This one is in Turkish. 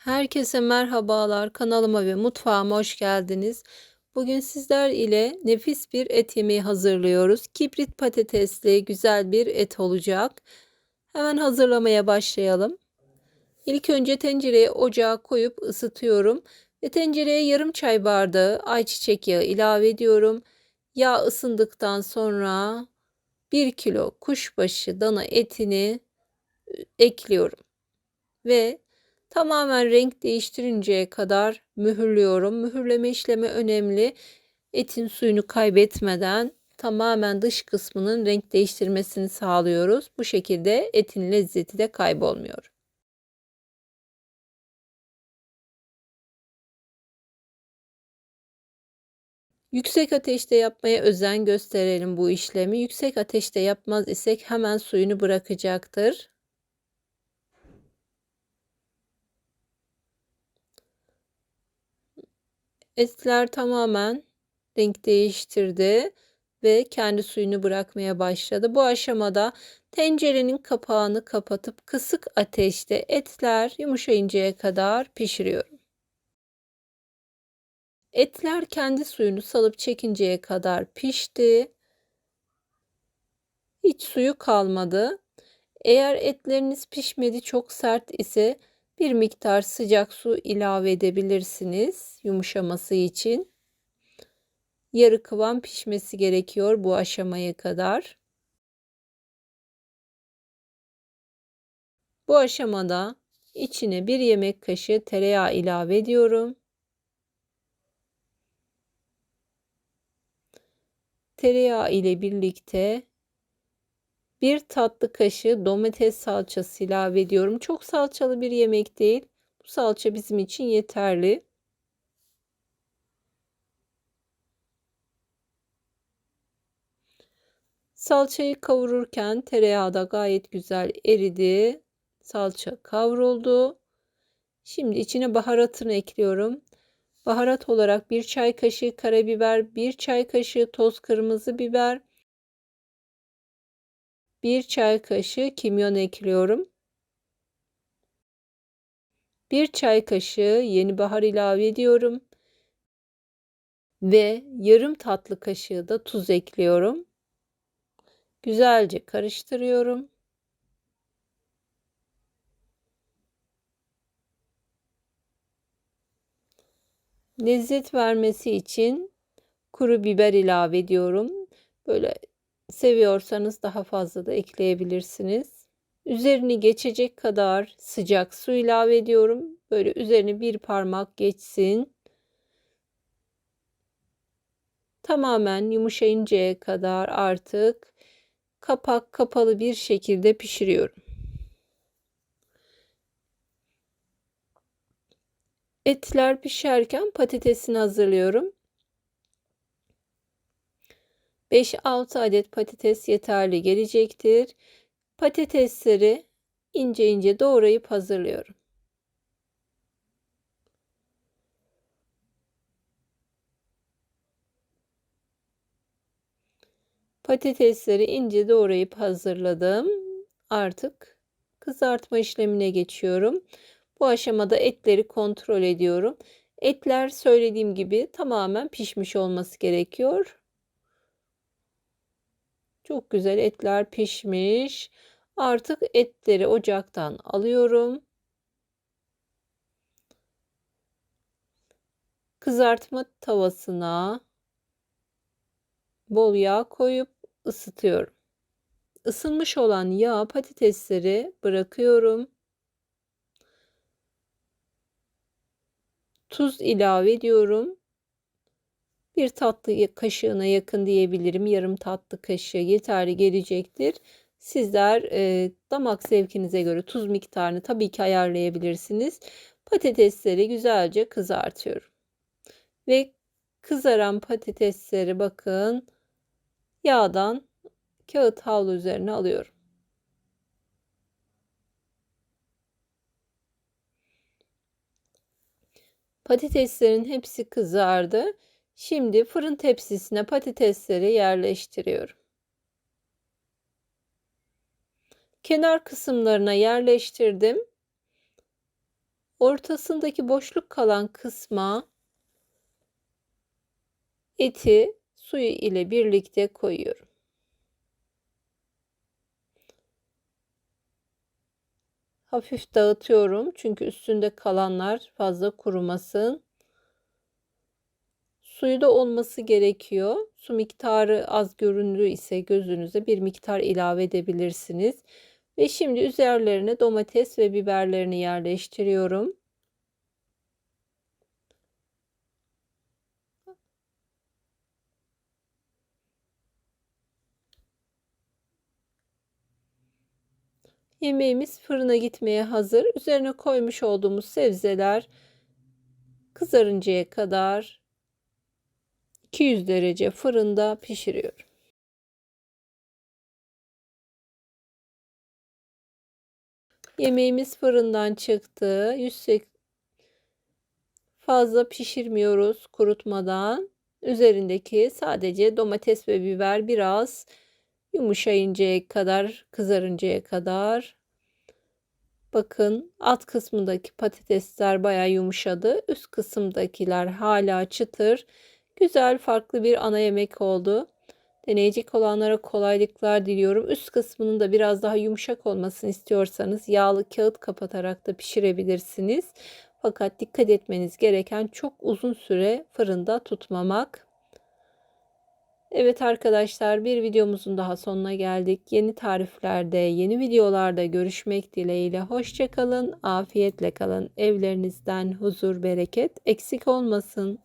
Herkese merhabalar. Kanalıma ve mutfağıma hoş geldiniz. Bugün sizler ile nefis bir et yemeği hazırlıyoruz. Kibrit patatesli güzel bir et olacak. Hemen hazırlamaya başlayalım. İlk önce tencereye ocağa koyup ısıtıyorum. Ve tencereye yarım çay bardağı ayçiçek yağı ilave ediyorum. Yağ ısındıktan sonra 1 kilo kuşbaşı dana etini ekliyorum. Ve Tamamen renk değiştirinceye kadar mühürlüyorum. Mühürleme işlemi önemli. Etin suyunu kaybetmeden tamamen dış kısmının renk değiştirmesini sağlıyoruz. Bu şekilde etin lezzeti de kaybolmuyor. Yüksek ateşte yapmaya özen gösterelim bu işlemi. Yüksek ateşte yapmaz isek hemen suyunu bırakacaktır. Etler tamamen renk değiştirdi ve kendi suyunu bırakmaya başladı. Bu aşamada tencerenin kapağını kapatıp kısık ateşte etler yumuşayıncaya kadar pişiriyorum. Etler kendi suyunu salıp çekinceye kadar pişti. Hiç suyu kalmadı. Eğer etleriniz pişmedi çok sert ise bir miktar sıcak su ilave edebilirsiniz yumuşaması için. Yarı kıvam pişmesi gerekiyor bu aşamaya kadar. Bu aşamada içine bir yemek kaşığı tereyağı ilave ediyorum. Tereyağı ile birlikte bir tatlı kaşığı domates salçası ilave ediyorum. Çok salçalı bir yemek değil. Bu salça bizim için yeterli. Salçayı kavururken tereyağı da gayet güzel eridi. Salça kavruldu. Şimdi içine baharatını ekliyorum. Baharat olarak bir çay kaşığı karabiber, bir çay kaşığı toz kırmızı biber, 1 çay kaşığı kimyon ekliyorum. 1 çay kaşığı yeni bahar ilave ediyorum. Ve yarım tatlı kaşığı da tuz ekliyorum. Güzelce karıştırıyorum. Lezzet vermesi için kuru biber ilave ediyorum. Böyle Seviyorsanız daha fazla da ekleyebilirsiniz. Üzerini geçecek kadar sıcak su ilave ediyorum. Böyle üzerine bir parmak geçsin. Tamamen yumuşayıncaya kadar artık kapak kapalı bir şekilde pişiriyorum. Etler pişerken patatesini hazırlıyorum. 5-6 adet patates yeterli gelecektir. Patatesleri ince ince doğrayıp hazırlıyorum. Patatesleri ince doğrayıp hazırladım. Artık kızartma işlemine geçiyorum. Bu aşamada etleri kontrol ediyorum. Etler söylediğim gibi tamamen pişmiş olması gerekiyor. Çok güzel etler pişmiş. Artık etleri ocaktan alıyorum. Kızartma tavasına bol yağ koyup ısıtıyorum. Isınmış olan yağ patatesleri bırakıyorum. Tuz ilave ediyorum bir tatlı kaşığına yakın diyebilirim. Yarım tatlı kaşığı yeterli gelecektir. Sizler e, damak zevkinize göre tuz miktarını tabii ki ayarlayabilirsiniz. Patatesleri güzelce kızartıyorum. Ve kızaran patatesleri bakın yağdan kağıt havlu üzerine alıyorum. Patateslerin hepsi kızardı. Şimdi fırın tepsisine patatesleri yerleştiriyorum. Kenar kısımlarına yerleştirdim. Ortasındaki boşluk kalan kısma eti suyu ile birlikte koyuyorum. Hafif dağıtıyorum çünkü üstünde kalanlar fazla kurumasın. Suyu da olması gerekiyor. Su miktarı az göründüğü ise gözünüze bir miktar ilave edebilirsiniz. Ve şimdi üzerlerine domates ve biberlerini yerleştiriyorum. Yemeğimiz fırına gitmeye hazır. Üzerine koymuş olduğumuz sebzeler kızarıncaya kadar 200 derece fırında pişiriyorum. Yemeğimiz fırından çıktı. 180 fazla pişirmiyoruz kurutmadan. Üzerindeki sadece domates ve biber biraz yumuşayıncaya kadar, kızarıncaya kadar. Bakın alt kısmındaki patatesler baya yumuşadı. Üst kısımdakiler hala çıtır. Güzel farklı bir ana yemek oldu. Deneyecek olanlara kolaylıklar diliyorum. Üst kısmının da biraz daha yumuşak olmasını istiyorsanız yağlı kağıt kapatarak da pişirebilirsiniz. Fakat dikkat etmeniz gereken çok uzun süre fırında tutmamak. Evet arkadaşlar bir videomuzun daha sonuna geldik. Yeni tariflerde, yeni videolarda görüşmek dileğiyle. Hoşçakalın, afiyetle kalın. Evlerinizden huzur, bereket eksik olmasın.